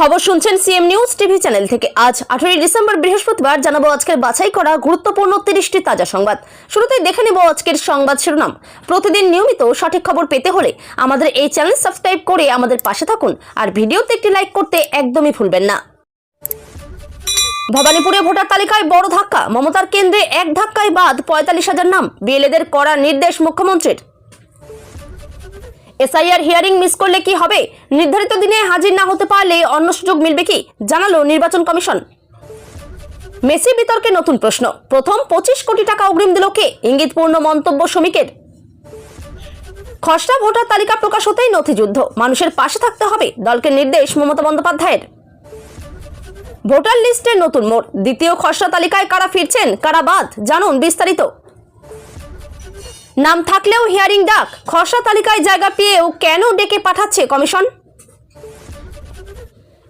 খবর শুনছেন CM news TV channel থেকে। আজ আঠারোই ডিসেম্বর, বৃহস্পতিবার জানাব আজকের বাছাই করা গুরুত্বপূর্ণ তিরিশটি তাজা সংবাদ। শুরুতেই দেখে নেব আজকের সংবাদ শিরোনাম। প্রতিদিন নিয়মিত সঠিক খবর পেতে হলে আমাদের এই চ্যানেল সাবস্ক্রাইব করে আমাদের পাশে থাকুন আর ভিডিওতে একটি লাইক করতে একদমই ভুলবেন না। ভবানীপুরে ভোটার তালিকায় বড় ধাক্কা। মমতার কেন্দ্রে এক ধাক্কায় বাদ পঁয়তাল্লিশ হাজার নাম। বিএলএদের করা নির্দেশ মুখ্যমন্ত্রীর। এসআইআর হিয়ারিং মিস করলে কি হবে? নির্ধারিত দিনে হাজির না হতে পারলে অন্য সুযোগ মিলবে কি? জানালো নির্বাচন কমিশন। মেসি বিতর্কে নতুন প্রশ্ন। প্রথম পঁচিশ কোটি টাকা অগ্রিম দিল কে? ইঙ্গিতপূর্ণ মন্তব্য শ্রমিকের। খসড়া ভোটার তালিকা প্রকাশ হতেই নথিযুদ্ধ মানুষের পাশে থাকতে হবে, দলকে নির্দেশ মমতা বন্দ্যোপাধ্যায়ের। ভোটার লিস্টের নতুন মোড়। দ্বিতীয় খসড়া তালিকায় কারা ফিরছেন, কারা বাদ, জানুন বিস্তারিত। নাম থাকলেও হিয়ারিং ডাক। খসড়া তালিকায় জায়গা পেয়েও কেন ডেকে পাঠাচ্ছে কমিশন?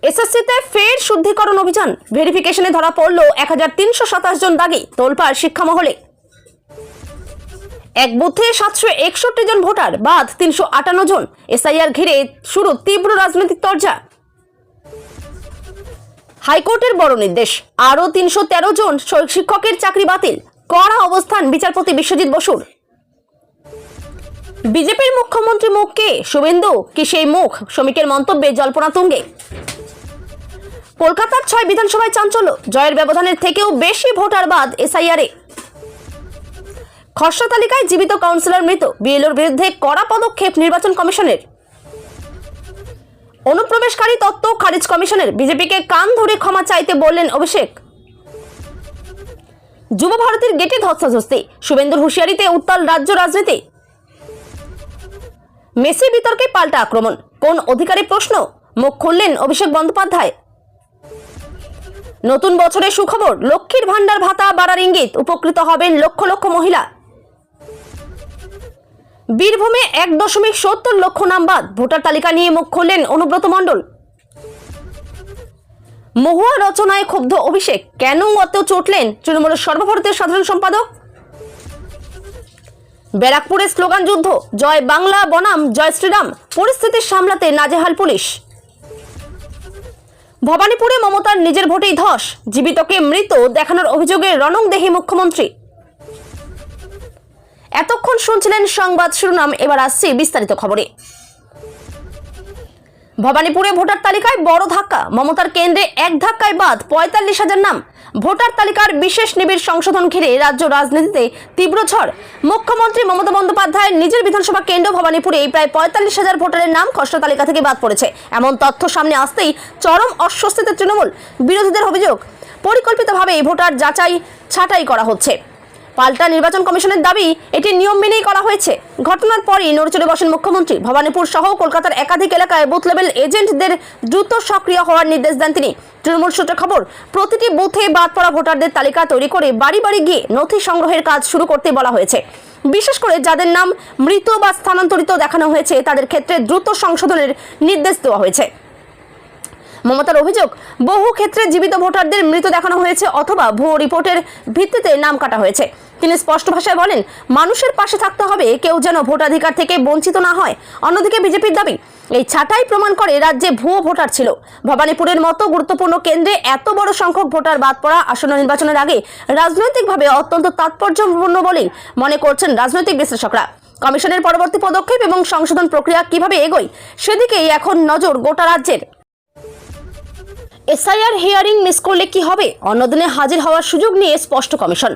এসএসসিতে ফের শুদ্ধিকরণ অভিযান। ভেরিফিকেশনে ধরা পড়ল এক হাজার তিনশো সাতাশ জন দাগি তোলপাড় শিক্ষা মহলে এক বুথে সাতশো একষট্টি জন ভোটার, বাদ তিনশো আটান্ন জন। এসআইআর ঘিরে শুরু তীব্র রাজনৈতিক তরজা। হাইকোর্টের বড় নির্দেশ আরও তিনশো তেরো জন শিক্ষকের চাকরি বাতিল। কড়া অবস্থান বিচারপতি বিশ্বজিৎ বসুর। বিজেপির মুখ্যমন্ত্রী মুখ কে? শুভেন্দু, কি সেই মুখ? শ্রমিকের মন্তব্যে জল্পনা তুঙ্গে। কলকাতার ছয় বিধানসভায় চাঞ্চল্য, জয়ের ব্যবধানের থেকেও বেশি ভোটার বাদ এসআইআরে খসড়া তালিকায় জীবিত কাউন্সিলর মৃত, বিএলওর বিরুদ্ধে কড়া পদক্ষেপ নির্বাচন কমিশনের। অনুপ্রবেশকারী তত্ত্ব খারিজ কমিশনের, বিজেপিকে কান ধরে ক্ষমা চাইতে বললেন অভিষেক। যুব ভারতীর গেটে ধস্তাধস্তি, শুভেন্দুর হুঁশিয়ারিতে উত্তাল রাজ্য রাজনীতি। মেসি বিতর্কে পাল্টা আক্রমণ। কোন অধিকারী প্রশ্ন? মুখ খুললেন অভিষেক বন্দ্যোপাধ্যায়। নতুন বছরের সুখবর, লক্ষ্মীর ভান্ডার ভাতা বাড়ার ইঙ্গিত, উপকৃত হবেন লক্ষ লক্ষ মহিলা। বীরভূমে এক দশমিক সত্তর লক্ষ নাম বাদ, ভোটার তালিকা নিয়ে মুখ খুললেন অনুব্রত মণ্ডল। মহুয়া রচনায় ক্ষুব্ধ অভিষেক, কেন অত চটলেন তৃণমূলের সর্বভারতীয় সাধারণ সম্পাদক? ব্যারাকপুরে স্লোগান যুদ্ধ, জয় বাংলা, বনাম, জয় শ্রীরাম, পরিস্থিতি সামলাতে নাজেহাল পুলিশ। ভবানীপুরে মমতার নিজের ভোটেই ধস, জীবিতকে মৃত দেখানোর অভিযোগে রণংদেহী মুখ্যমন্ত্রী। এতক্ষণ শুনছিলেন সংবাদ শিরোনাম, এবার আসছে বিস্তারিত খবরে। ভবানীপুরে ভোটার তালিকায় বড় ধাক্কা। মমতার কেন্দ্রে এক ধাক্কায় বাদ পঁয়তাল্লিশ হাজার নাম। ভোটার তালিকার বিশেষ নিবিড় সংশোধন ঘিরে রাজ্য রাজনীতিতে তীব্র ঝড়। মুখ্যমন্ত্রী মমতা বন্দ্যোপাধ্যায় নিজের বিধানসভা কেন্দ্র ভবানীপুরে প্রায় পঁয়তাল্লিশ হাজার ভোটারের নাম খসড়া তালিকা থেকে বাদ পড়েছে। এমন তথ্য সামনে আসতেই চরম অস্বস্তিতে তৃণমূল বিরোধীদের অভিযোগ। পরিকল্পিতভাবে ভোটার যাচাই ছাঁটাই করা হচ্ছে। পাল্টা নির্বাচন কমিশনের দাবি, এটি নিয়ম মেনেই করা হয়েছে। ঘটনার পরই নড়চড়ে বসেন মুখ্যমন্ত্রী। ভবানীপুর সহ কলকাতার একাধিক এলাকায় বুথ লেভেল এজেন্টদের দ্রুত সক্রিয় হওয়ার নির্দেশ দেন তিনি। তৃণমূল সূত্রে খবর, প্রতিটি বুথে বাদ পড়া ভোটারদের তালিকা তৈরি করে বাড়ি বাড়ি গিয়ে নথি সংগ্রহের কাজ শুরু করতে বলা হয়েছে। বিশেষ করে যাদের নাম মৃত বা স্থানান্তরিত দেখানো হয়েছে, তাদের ক্ষেত্রে দ্রুত সংশোধনের নির্দেশ দেওয়া হয়েছে। মমতার অভিযোগ, বহু ক্ষেত্রে জীবিত ভোটারদের মৃত দেখানো হয়েছে অথবা ভুয়ো রিপোর্টের ভিত্তিতে নাম কাটা হয়েছে। তিনি স্পষ্ট ভাষায় বলেন, মানুষের পাশে থাকতে হবে, কেউ যেন ভোটাধিকার থেকে বঞ্চিত না হয়, অন্যদিকে বিজেপির দাবি, এই ছাঁটাই প্রমাণ করে রাজ্যে ভুয়ো ভোটার ছিল। ভবানীপুরের মতো গুরুত্বপূর্ণ কেন্দ্রে এত বড় সংখ্যক ভোটার বাদ পড়া আসন্ন নির্বাচনের আগে রাজনৈতিকভাবে অত্যন্ত তাৎপর্যপূর্ণ বলেই মনে করছেন রাজনৈতিক বিশ্লেষকরা। কমিশনের পরবর্তী পদক্ষেপ এবং সংশোধন প্রক্রিয়া কীভাবে এগোয়, সেদিকেই এখন নজর গোটা রাজ্যের। এসআইআর হিয়ারিং মিস করলে কি হবে? অন্যদিনে হাজির হওয়ার সুযোগ নিয়ে স্পষ্ট কমিশন।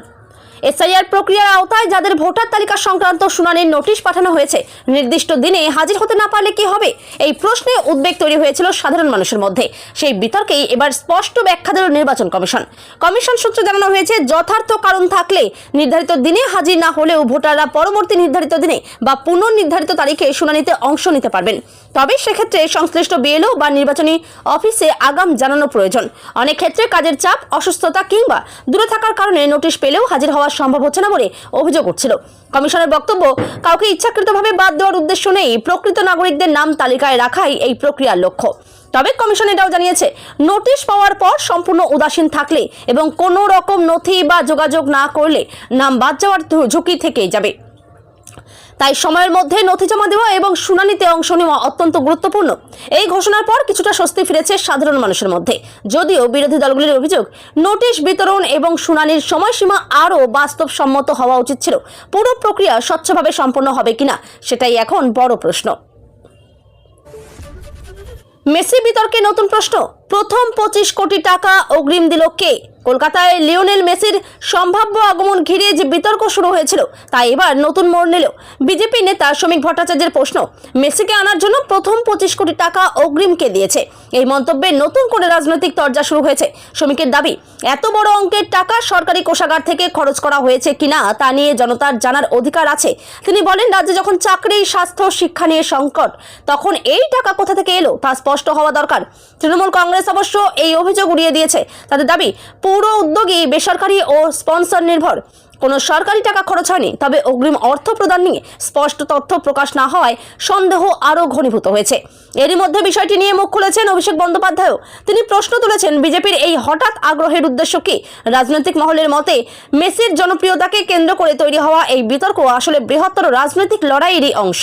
এসআইআর প্রক্রিয়ার আওতায় যাদের ভোটার তালিকা সংক্রান্ত শুনানির নোটিশ পাঠানো হয়েছে। নির্দিষ্ট দিনে হাজির হতে না পারলে কি হবে? এই প্রশ্নে উদ্বেগ তৈরি হয়েছিল সাধারণ মানুষের মধ্যে। সেই বিতর্কেই এবার স্পষ্ট ব্যাখ্যা দিল নির্বাচন কমিশন। কমিশন সূত্রে জানানো হয়েছে, যথার্থ কারণ থাকলে নির্ধারিত দিনে হাজির না হলেও ভোটাররা পরবর্তী নির্ধারিত দিনে বা পুনর্নির্ধারিত তারিখে শুনানিতে অংশ নিতে পারবেন। তবে সেক্ষেত্রে সংশ্লিষ্ট বিএলও বা নির্বাচনী অফিসে আগাম জানানো প্রয়োজন। অনেক ক্ষেত্রে কাজের চাপ, অসুস্থতা কিংবা দূরে থাকার কারণে নোটিশ পেলেও হাজির হওয়া সম্ভব হচ্ছে না বলে অভিযোগ উঠছিল। কমিশনের বক্তব্য, কাউকে ইচ্ছাকৃতভাবে বাদ দেওয়ার উদ্দেশ্য নেই, প্রকৃত নাগরিকদের নাম তালিকায় রাখাই এই প্রক্রিয়ার লক্ষ্য। তবে কমিশন এটাও জানিয়েছে, নোটিশ পাওয়ার পর সম্পূর্ণ উদাসীন থাকলে এবং কোনো রকম নথি বা যোগাযোগ না করলে নাম বাদ যাওয়ার ঝুঁকি থেকেই যাবে। তাই সময়ের মধ্যে নথি জমা দেওয়া এবং শুনানিতে অংশ নেওয়া অত্যন্ত গুরুত্বপূর্ণ। এই ঘোষণার পর কিছুটা স্বস্তি ফিরেছে সাধারণ মানুষের মধ্যে। যদিও বিরোধী দলগুলির অভিযোগ, নোটিশ বিতরণ এবং শুনানির সময়সীমা আরও বাস্তবসম্মত হওয়া উচিত ছিল। পুরো প্রক্রিয়া স্বচ্ছভাবে সম্পন্ন হবে কিনা, সেটাই এখন বড় প্রশ্ন। মেসি বিতর্কে নতুন প্রশ্ন? প্রথম পঁচিশ কোটি টাকা অগ্রিম দিল কে? কলকাতায় লিওনেল মেসির সম্ভাব্য আগমন ঘিরে যে বিতর্ক শুরু হয়েছিল, তা এবার নতুন মোড় নিল বিজেপি নেতা শ্রমিক ভট্টাচার্যের প্রশ্ন। মেসিকে আনার জন্য প্রথম পঁচিশ কোটি টাকা অগ্রিমকে দিয়েছে? এই মন্তব্যে নতুন করে রাজনৈতিক তরজা শুরু হয়েছে। শ্রমিকের দাবি, এত বড় অঙ্কের টাকা সরকারি কোষাগার থেকে খরচ করা হয়েছে কিনা তা নিয়ে জনতার জানার অধিকার আছে। তিনি বলেন, রাজ্যে যখন চাকরি, স্বাস্থ্য, শিক্ষা নিয়ে সংকট, তখন এই টাকা কোথা থেকে এলো তা স্পষ্ট হওয়া দরকার। তৃণমূল কংগ্রেস অবশ্য এই অভিযোগ উড়িয়ে দিয়েছে। তাদের দাবি, পুরো উদ্যোগী, বেসরকারি ও স্পন্সর নির্ভর। কোনো সরকারি টাকা খরচ হয়নি, তবে অগ্রিম অর্থ প্রদান নিয়ে স্পষ্ট তথ্য প্রকাশ না হওয়ায় সন্দেহ আরও ঘনীভূত হয়েছে। এরই মধ্যে বিষয়টি নিয়ে মুখ খুলেছেন অভিষেক বন্দ্যোপাধ্যায়ও। তিনি প্রশ্ন তুলেছেন, বিজেপির এই হঠাৎ আগ্রহের উদ্দেশ্য কি? রাজনৈতিক মহলের মতে, মেসির জনপ্রিয়তাকে কেন্দ্র করে তৈরি হওয়া এই বিতর্ক আসলে বৃহত্তর রাজনৈতিক লড়াইয়েরই অংশ।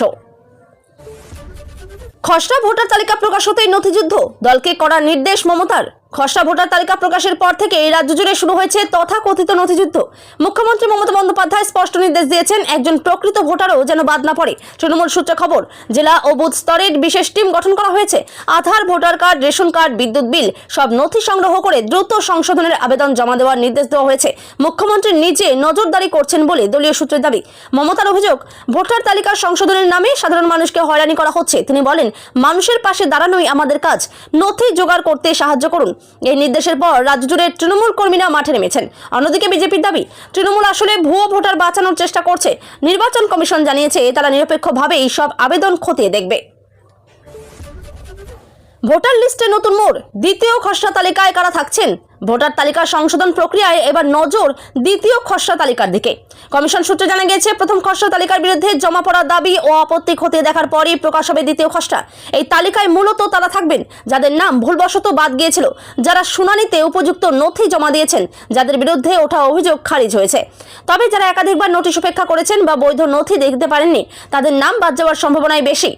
খসড়া ভোটার তালিকা প্রকাশ হতেই নথিযুদ্ধ। দলকে করা নির্দেশ মমতার। খসড়া ভোটার তালিকা প্রকাশের পর থেকে এই রাজ্য জুড়ে শুরু হয়েছে তথাকথিত নথিযুদ্ধ। মুখ্যমন্ত্রী মমতা বন্দ্যোপাধ্যায় স্পষ্ট নির্দেশ দিয়েছেন, একজন প্রকৃত ভোটারও যেন বাদ না পড়ে। তৃণমূল সূত্রে খবর, জেলা ও বুথ স্তরের বিশেষ টিম গঠন করা হয়েছে। Aadhaar, voter card, ration card, বিদ্যুৎ বিল সব নথি সংগ্রহ করে দ্রুত সংশোধনের আবেদন জমা দেওয়ার নির্দেশ দেওয়া হয়েছে। মুখ্যমন্ত্রী নিজে নজরদারি করছেন বলে দলীয় সূত্রের দাবি। মমতার অভিযোগ, ভোটার তালিকা সংশোধনের নামে সাধারণ মানুষকে হয়রানি করা হচ্ছে। তিনি বলেন, মানুষের পাশে দাঁড়ানোই আমাদের কাজ। নথি জোগাড় করতে সাহায্য করুন। এই নির্দেশের পর রাজ্য জুড়ে তৃণমূল কর্মীরা মাঠে নেমেছেন। অন্যদিকে বিজেপির দাবি, তৃণমূল আসলে ভুয়ো ভোটার বাঁচানোর চেষ্টা করছে। নির্বাচন কমিশন জানিয়েছে, তারা নিরপেক্ষভাবে এই সব আবেদন খতিয়ে দেখবে। ভোটার লিস্টে নতুন মোড়, দ্বিতীয় খসড়া তালিকায় কারা থাকছেন? ভোটার তালিকা সংশোধন প্রক্রিয়ায় এবার নজর দ্বিতীয় খসড়া তালিকার দিকে। কমিশন সূত্রে জানা গেছে, প্রথম খসড়া তালিকার বিরুদ্ধে জমা পড়া দাবি ও আপত্তি খতিয়ে দেখার পরই প্রকাশ হবে দ্বিতীয় খসড়া। এই তালিকায় মূলত তারা থাকবেন যাদের নাম ভুলবশত বাদ গিয়েছিল, যারা শুনানিতে উপযুক্ত নথি জমা দিয়েছেন, যাদের বিরুদ্ধে ওঠা অভিযোগ খারিজ হয়েছে। তবে যারা একাধিকবার নোটিশ উপেক্ষা করেছেন বা বৈধ নথি দেখতে পারেননি, তাদের নাম বাদ যাওয়ার সম্ভাবনাই বেশি।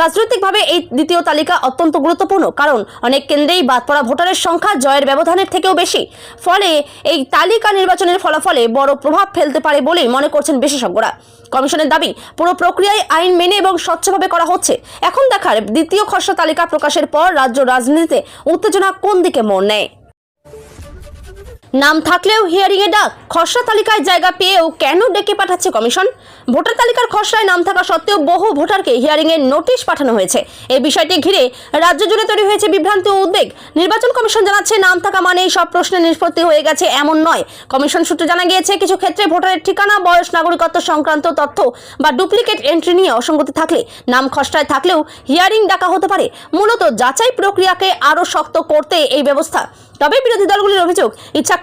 রাজনৈতিকভাবে এই দ্বিতীয় তালিকা অত্যন্ত গুরুত্বপূর্ণ, কারণ অনেক কেন্দ্রেই বাদ পড়া ভোটারের সংখ্যা জয়ের ব্যবধানের থেকেও বেশি। ফলে এই তালিকা নির্বাচনের ফলাফলে বড় প্রভাব ফেলতে পারে বলেই মনে করছেন বিশেষজ্ঞরা। কমিশনের দাবি, পুরো প্রক্রিয়ায় আইন মেনে এবং স্বচ্ছভাবে করা হচ্ছে। এখন দেখার দ্বিতীয় খসড়া তালিকা প্রকাশের পর রাজ্য রাজনীতিতে উত্তেজনা কোন দিকে মোড় নেয়? নাম থাকলেও হিয়ারিং এ ডাক, খসড়া তালিকায় জায়গা পেয়েও কেন ডেকে পাঠাচ্ছে কমিশন? ভোটার তালিকার খসড়ায় নাম থাকা সত্ত্বেও বহু ভোটারকে হিয়ারিং এর নোটিশ পাঠানো হয়েছে। এই বিষয়টি ঘিরে রাজ্য জুড়ে তৈরি হয়েছে বিভ্রান্তি ও উদ্বেগ। নির্বাচন কমিশন জানাচ্ছে, নাম থাকা মানেই সব প্রশ্নের নিষ্পত্তি হয়ে গেছে এমন নয়। কমিশন সূত্রে জানা গিয়েছে, কিছু ক্ষেত্রে ভোটারের ঠিকানা, বয়স, নাগরিকত্ব সংক্রান্ত তথ্য বা ডুপ্লিকেট এন্ট্রি নিয়ে অসঙ্গতি থাকলে, নাম খসড়ায় থাকলেও হিয়ারিং ডাকা হতে পারে। মূলত যাচাই প্রক্রিয়াকে আরও শক্ত করতে এই ব্যবস্থা। তবে বিরোধী দলগুলির অভিযোগ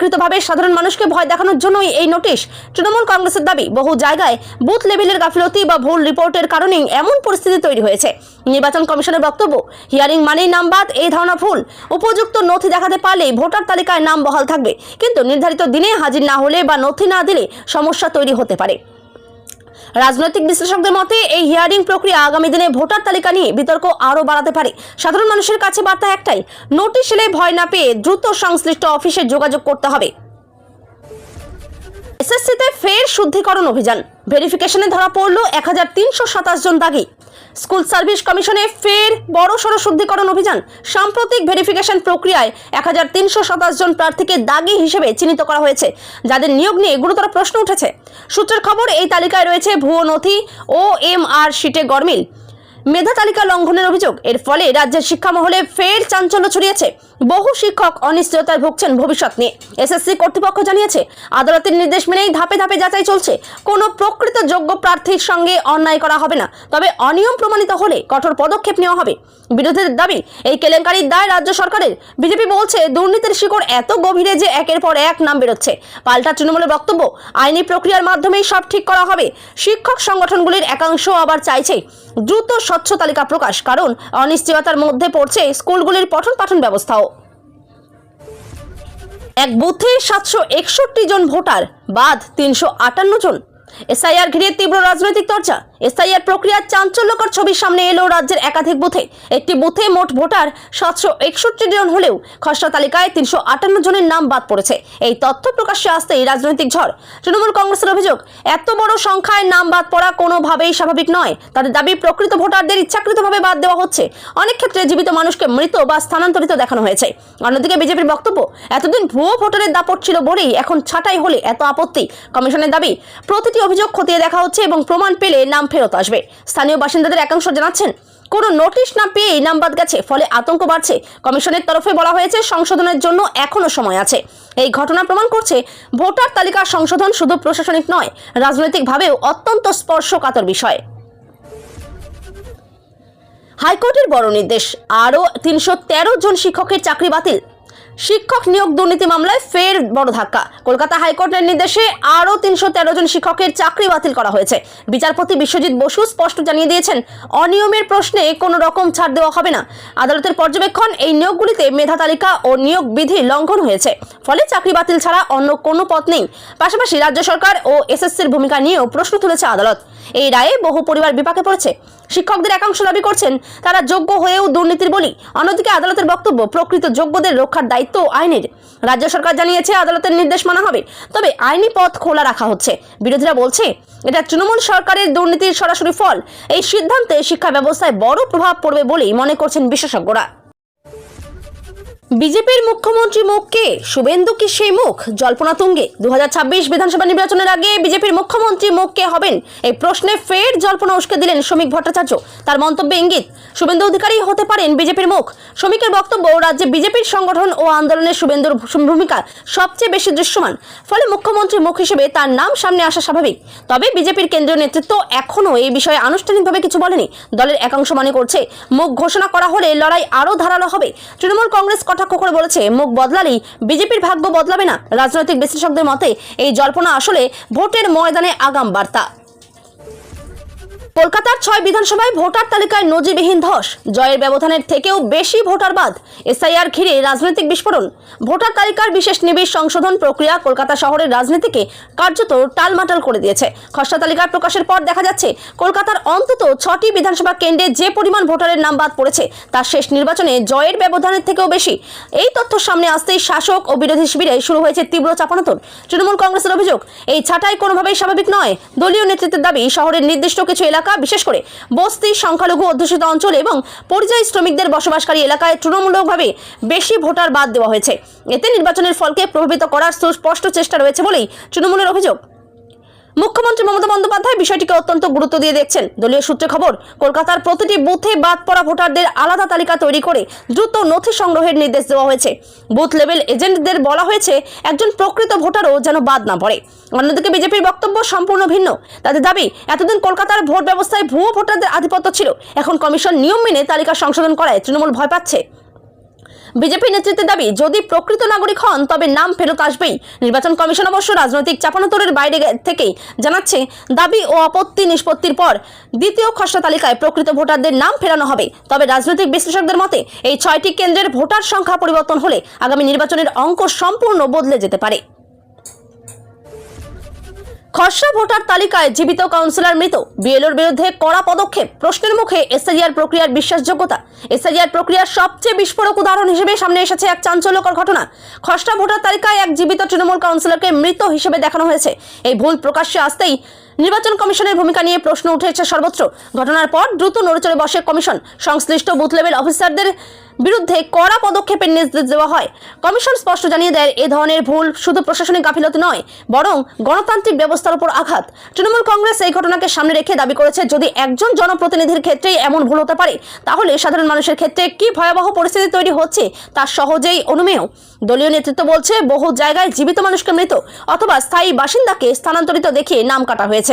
ইচ্ছাকৃতভাবে সাধারণ মানুষকে ভয় দেখানোর জন্যই এই নোটিশ। তৃণমূল কংগ্রেসের দাবি, বহু জায়গায় বুথ লেভেলের গাফিলতি বা ভুল রিপোর্টের কারণেই এমন পরিস্থিতি তৈরি হয়েছে। নির্বাচন কমিশনের বক্তব্য, হিয়ারিং মানেই নাম বাদ, এই ধারণা ভুল। উপযুক্ত নথি দেখাতে পারলে ভোটার তালিকায় নাম বহাল থাকবে। কিন্তু নির্ধারিত দিনে হাজির না হলে বা নথি না দিলে সমস্যা তৈরি হতে পারে। রাজনৈতিক বিশ্লেষকদের মতে, এই হিয়ারিং প্রক্রিয়া আগামী দিনে ভোটার তালিকা নিয়ে বিতর্ক আরও বাড়াতে পারে। সাধারণ মানুষের কাছে বার্তা একটাই, নোটিশ এলে ভয় না পেয়ে দ্রুত সংশ্লিষ্ট অফিসে যোগাযোগ করতে হবে। এসএসসিতে ফের শুদ্ধিকরণ অভিযান। ভেরিফিকেশনে ধরা পড়ল এক হাজার তিনশো সাতাশ জন দাগি। স্কুল সার্ভিস কমিশনে ফের বড় সড় শুদ্ধিকরণ অভিযান। সাম্প্রতিক ভেরিফিকেশন প্রক্রিয়ায় এক হাজার তিনশো সাতাশ জন প্রার্থীকে দাগি হিসেবে চিহ্নিত করা হয়েছে, যাদের নিয়োগ নিয়ে গুরুতর প্রশ্ন উঠেছে। সূত্রের খবর, এই তালিকায় রয়েছে ভুয়ো নথি, ও এম আর শিটে গরমিল মেধা তালিকা লঙ্ঘনের অভিযোগ। এর ফলে রাজ্যের শিক্ষা মহলে ফের চাঞ্চল্য ছড়িয়েছে। বহু শিক্ষক অনিশ্চয়তায় ভুগছেন ভবিষ্যৎ নিয়ে। এসএসসি কর্তৃপক্ষ জানিয়েছে, আদালতের নির্দেশ মেনেই ধাপে ধাপে যাচাই চলছে। কোনো প্রকৃত যোগ্য প্রার্থীর সঙ্গে অন্যায় করা হবে না। তবে অনিয়ম প্রমাণিত হলে কঠোর পদক্ষেপ নেওয়া হবে। বিরোধীদের দাবি, এই কেলেঙ্কারির দায় রাজ্য সরকারের। বিজেপি বলছে, দুর্নীতির শিকড় এত গভীরে যে একের পর এক নাম বেরোচ্ছে। পাল্টা তৃণমূলের বক্তব্য, আইনি প্রক্রিয়ার মাধ্যমেই সব ঠিক করা হবে। শিক্ষক সংগঠনগুলির একাংশ আবার চাইছে, দ্রুত স্বচ্ছ তালিকা প্রকাশ, কারণ অনিশ্চয়তার মধ্যে পড়ছে স্কুলগুলির পঠন পাঠন ব্যবস্থাও। এক বুথে সাতশো একষট্টি জন ভোটার, বাদ তিনশো আটান্ন জন। এসআইআর ঘিরে তীব্র রাজনৈতিক চর্চা। এসআইআর প্রক্রিয়ার চাঞ্চল্যকর ছবির সামনে এলো রাজ্যের একাধিক বুথে। একটি বুথে মোট ভোটার সাতশো একষট্টি জন হলেও খসড়া তালিকায় তিনশো আটান্ন জনের নাম বাদ পড়েছে। এই তথ্য প্রকাশ্যে আসতেই রাজনৈতিক ঝড়। তৃণমূল কংগ্রেসের অভিযোগ, এত বড় সংখ্যায় নাম বাদ পড়া কোনোভাবেই স্বাভাবিক নয়। তাদের দাবি, প্রকৃত ভোটারদের ইচ্ছাকৃতভাবে বাদ দেওয়া হচ্ছে। অনেক ক্ষেত্রে জীবিত মানুষকে মৃত বা স্থানান্তরিত দেখানো হয়েছে। অন্যদিকে বিজেপির বক্তব্য, এতদিন ভুয়ো ভোটারের দাপট ছিল বলেই এখন ছাঁটাই হলে এত আপত্তি। কমিশনের দাবি, প্রতিটি অভিযোগ খতিয়ে দেখা হচ্ছে এবং প্রমাণ পেলে নাম ফেরত আসবে। স্থানীয় বাসিন্দাদের একাংশ জানাচ্ছেন, কোনো নোটিশ না পেয়েই নাম বাদ গেছে, ফলে আতঙ্ক বাড়ছে। কমিশনের তরফে বলা হয়েছে, সংশোধনের জন্য এখনও সময় আছে। এই ঘটনা প্রমাণ করছে, ভোটার তালিকা সংশোধন শুধু প্রশাসনিক নয়, রাজনৈতিকভাবেও অত্যন্ত স্পর্শকাতর বিষয়। হাইকোর্টের বড় নির্দেশ, আরও তিনশো তেরো জন শিক্ষকের চাকরি বাতিল। শিক্ষক নিয়োগ দুর্নীতি মামলায় ফের বড় ধাক্কা। কলকাতা হাইকোর্টের নির্দেশে আরও তিনশো তেরো জন শিক্ষকের চাকরি বাতিল করা হয়েছে। বিচারপতি বিশ্বজিৎ বসু স্পষ্ট জানিয়ে দিয়েছেন, অনিয়মের প্রশ্নে কোনো রকম ছাড় দেওয়া হবে না। আদালতের পর্যবেক্ষণ, এই নিয়োগগুলিতে মেধা তালিকা ও নিয়োগ বিধি লঙ্ঘন হয়েছে। ফলে চাকরি বাতিল ছাড়া অন্য কোনো পথ নেই। পাশাপাশি রাজ্য সরকার ও এসএসসির ভূমিকা নিয়েও প্রশ্ন তুলেছে আদালত। এই রায়ে বহু পরিবার বিপাকে পড়েছে। শিক্ষকদের একাংশ দাবি করছেন, তারা যোগ্য হয়েও দুর্নীতির বলি। অন্যদিকে আদালতের বক্তব্য, প্রকৃত যোগ্যদের রক্ষার দায়িত্ব আইনের। রাজ্য সরকার জানিয়েছে, আদালতের নির্দেশ মানা হবে। তবে আইনি পথ খোলা রাখা হচ্ছে। বিরোধীরা বলছে, এটা তৃণমূল সরকারের দুর্নীতির সরাসরি ফল। এই সিদ্ধান্তে শিক্ষা ব্যবস্থায় বড় প্রভাব পড়বে বলেই মনে করছেন বিশেষজ্ঞরা। বিজেপির মুখ্যমন্ত্রী মুখ কে? শুভেন্দু কি সেই মুখ? জল্পনা তুঙ্গে। দু বিধানসভা নির্বাচনের আগে বিজেপির মুখ্যমন্ত্রী মুখ কে হবেন? এই প্রশ্নে ফের জল্পনা উস্কে দিলেন শ্রমিক ভট্টাচার্য। তার মন্তব্যে ইঙ্গিত, শুভেন্দু অধিকারী হতে পারেন বিজেপির মুখ। শ্রমিকের বক্তব্য, রাজ্যে বিজেপির সংগঠন ও আন্দোলনে শুভেন্দুর ভূমিকা সবচেয়ে বেশি দৃশ্যমান। ফলে মুখ্যমন্ত্রী মুখ হিসেবে তার নাম সামনে আসা স্বাভাবিক। তবে বিজেপির কেন্দ্রীয় নেতৃত্ব এখনও এই বিষয়ে আনুষ্ঠানিকভাবে কিছু বলেনি। দলের একাংশ মনে করছে, মুখ ঘোষণা করা হলে লড়াই আরও ধারালো হবে। তৃণমূল কংগ্রেস কটাক্ষ করে বলেছে, মুখ বদলালেই বিজেপির ভাগ্য বদলাবে না। রাজনৈতিক বিশ্লেষকদের মতে, এই জল্পনা আসলে ভোটের ময়দানে আগাম বার্তা। কলকাতার ছয় বিধানসভায় ভোটার তালিকায় নজিবিহীন ধস। জয়ের ব্যবধানের থেকেও বেশি ভোটার বাদ। এসআইআর ঘিরে রাজনৈতিক বিস্ফোরণ। ভোটার তালিকার বিশেষ নিবিড় সংশোধন প্রক্রিয়া কলকাতা শহরের রাজনীতিকে কার্যত টালমাটাল করে দিয়েছে। খসড়া তালিকার প্রকাশের পর দেখা যাচ্ছে, কলকাতার অন্তত ছটি বিধানসভা কেন্দ্রে যে পরিমাণ ভোটারের নাম বাদ পড়েছে, তার শেষ নির্বাচনে জয়ের ব্যবধানের থেকেও বেশি। এই তথ্য সামনে আসতেই শাসক ও বিরোধী শিবিরে শুরু হয়েছে তীব্র চাপানোতর তৃণমূল কংগ্রেসের অভিযোগ, এই ছাঁটাই কোনোভাবেই স্বাভাবিক নয়। দলীয় নেতৃত্বের দাবি, শহরের নির্দিষ্ট কিছু এলাকা বিশেষ করে বস্তি, সংখ্যালঘু অধ্যুষিত অঞ্চল এবং পরিযায়ী শ্রমিকদের বসবাসকারী এলাকায় তৃণমূলকভাবে বেশি ভোটার বাদ দেওয়া হয়েছে। এতে নির্বাচনের ফলকে প্রভাবিত করার সুস্পষ্ট চেষ্টা রয়েছে বলেই তৃণমূলের অভিযোগ। মুখ্যমন্ত্রী মমতা বন্দ্যোপাধ্যায় বিষয়টিকে অত্যন্ত গুরুত্ব দিয়ে দেখছেন। দলীয় সূত্রে খবর, কলকাতার প্রতিটি বুথে বাদ পড়া ভোটারদের আলাদা তালিকা তৈরি করে দ্রুত নথি সংগ্রহের নির্দেশ দেওয়া হয়েছে। বুথ লেভেল এজেন্টদের বলা হয়েছে, একজন প্রকৃত ভোটারও যেন বাদ না পড়ে। অন্যদিকে বিজেপির বক্তব্য সম্পূর্ণ ভিন্ন। তাদের দাবি, এতদিন কলকাতার ভোট ব্যবস্থায় ভুয়ো ভোটারদের আধিপত্য ছিল। এখন কমিশন নিয়ম মেনে তালিকা সংশোধন করায় তৃণমূল ভয় পাচ্ছে। বিজেপি নেতৃত্বের দাবি, যদি প্রকৃত নাগরিক হন, তবে নাম ফেরত আসবেই। নির্বাচন কমিশন অবশ্য রাজনৈতিক চাপানোতরের বাইরে থেকেই জানাচ্ছে, দাবি ও আপত্তি নিষ্পত্তির পর দ্বিতীয় খসড়া তালিকায় প্রকৃত ভোটারদের নাম ফেরানো হবে। তবে রাজনৈতিক বিশ্লেষকদের মতে, এই ছয়টি কেন্দ্রের ভোটার সংখ্যা পরিবর্তন হলে আগামী নির্বাচনের অঙ্ক সম্পূর্ণ বদলে যেতে পারে। খসড়া ভোটার তালিকায় জীবিত কাউন্সিলর মৃত। বিএলওর বিরুদ্ধে কড়া পদক্ষেপ। প্রশ্নের মুখে এসআইআর প্রক্রিয়ার বিশ্বাসযোগ্যতা। এসআইআর প্রক্রিয়ার সবচেয়ে বিস্ফোরক উদাহরণ হিসেবে সামনে এসেছে এক চাঞ্চল্যকর ঘটনা। খসড়া ভোটার তালিকায় এক জীবিত তৃণমূল কাউন্সিলরকে মৃত হিসেবে দেখানো হয়েছে। এই ভুল প্রকাশ্যে আসতেই নির্বাচন কমিশনের ভূমিকা নিয়ে প্রশ্ন উঠেছে সর্বত্র। ঘটনার পর দ্রুত নড়েচড়ে বসে কমিশন। সংশ্লিষ্ট বুথ লেভেল অফিসারদের বিরুদ্ধে কড়া পদক্ষেপের নির্দেশ দেওয়া হয়। কমিশন স্পষ্ট জানিয়ে দেয়, এ ধরনের ভুল শুধু প্রশাসনিক গাফিলতি নয়, বরং গণতান্ত্রিক ব্যবস্থার উপর আঘাত। তৃণমূল কংগ্রেস এই ঘটনাকে সামনে রেখে দাবি করেছে, যদি একজন জনপ্রতিনিধির ক্ষেত্রেই এমন ভুল হতে পারে, তাহলে সাধারণ মানুষের ক্ষেত্রে কি ভয়াবহ পরিস্থিতি তৈরি হচ্ছে তা সহজেই অনুমেয়। দলীয় নেতৃত্ব বলছে, বহু জায়গায় জীবিত মানুষকে মৃত অথবা স্থায়ী বাসিন্দাকে স্থানান্তরিত দেখিয়ে নাম কাটা হয়েছে।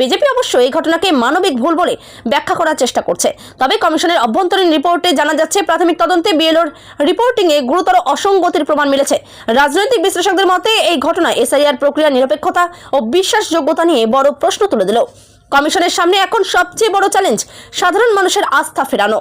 বিজেপি অবশ্য এই ঘটনাকে মানবিক ভুল বলে ব্যাখ্যা করার চেষ্টা করছে। তবে কমিশনের অভ্যন্তরীণ রিপোর্টে জানা যাচ্ছে, প্রাথমিক তদন্তে বিএলওর রিপোর্টিংয়ে গুরুতর অসঙ্গতির প্রমাণ মিলেছে। রাজনৈতিক বিশ্লেষকদের মতে, এই ঘটনা এসআইআর প্রক্রিয়ার নিরপেক্ষতা ও বিশ্বাসযোগ্যতা নিয়ে বড় প্রশ্ন তুলে দিল। কমিশনের সামনে এখন সবচেয়ে বড় চ্যালেঞ্জ, সাধারণ মানুষের আস্থা ফেরানো।